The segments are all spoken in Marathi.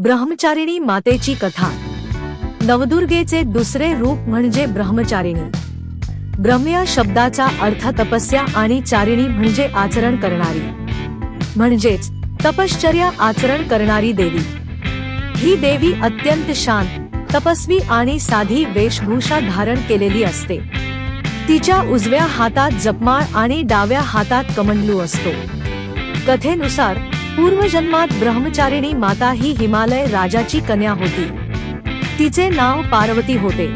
ब्रह्मचारिणी मातेची कथा. नवदुर्गेचे दुसरे रूप म्हणजे ब्रह्मचारिणी. ब्रह्म या शब्दाचा अर्थ तपस्या आणि चारिणी म्हणजे आचरण करणारी. म्हणजेच तपश्चर्या आचरण करणारी देवी. ही देवी अत्यंत शांत तपस्वी आणि साधी वेशभूषा धारण केलेली असते. तिच्या उजव्या हातात जपमाळ आणि डाव्या हातात कमंडलू असतो. कथेनुसार पूर्वजन्मात ब्रह्मचारिणी माता ही हिमालय राजाची कन्या होती. तिचे नाव पार्वती होते.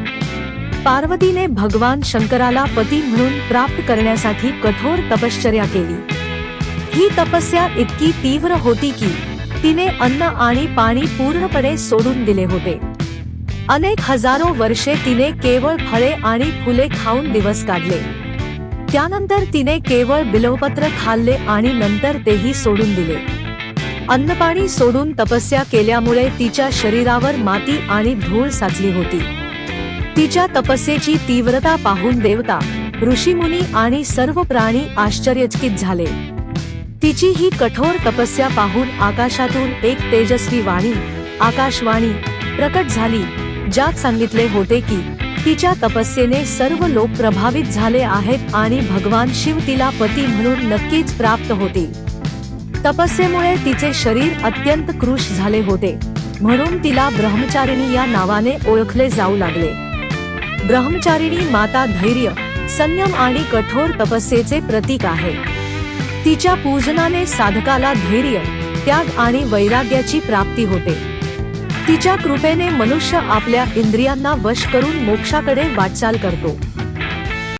पार्वतीने भगवान शंकराला पती म्हणून प्राप्त करण्यासाठी कठोर तपश्चर्या केली. ही तपस्या इतकी तीव्र होती की तिने अन्न आणि पाणी पूर्णपणे सोडून दिले होते. अनेक हजारो वर्षे तिने केवळ फळे आणि फुले खाऊन दिवस काढले. त्यानंतर तिने केवळ बिलवपत्र खाल्ले आणि नंतर तेही सोडून दिले. अन्नपाणी सोडून तपस्या केल्यामुळे तिच्या शरीरावर माती आणि धूळ साचली होती. तिच्या तपस्येची तीव्रता पाहून देवता ऋषीमुनी आणि सर्व प्राणी आश्चर्यचकित झाले. तिची ही कठोर तपस्या पाहून आकाशातून एक तेजस्वी वाणी आकाशवाणी प्रकट झाली ज्यात सांगितले होते की तिच्या तपस्येने सर्व लोक प्रभावित झाले आहेत आणि भगवान शिव तिला पती म्हणून नक्कीच प्राप्त होतील. तपस्येमुळे तिचे शरीर अत्यंत कृश झाले होते. म्हणून तिला ब्रह्मचारिणी या नावाने ओळखले जाऊ लागले. ब्रह्मचारिणी माता धैर्य संयम आणि कठोर तपस्येचे प्रतीक आहे. तिच्या पूजनाने साधकाला धैर्य त्याग आणि वैराग्याची प्राप्ती होते. तिच्या कृपेने मनुष्य आपल्या इंद्रियांना वश करून मोक्षाकडे वाटचाल करतो.